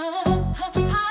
Colour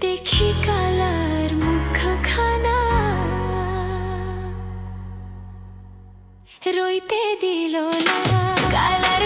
দেখি কালার মুখখানা। রইতে দিল না। কালার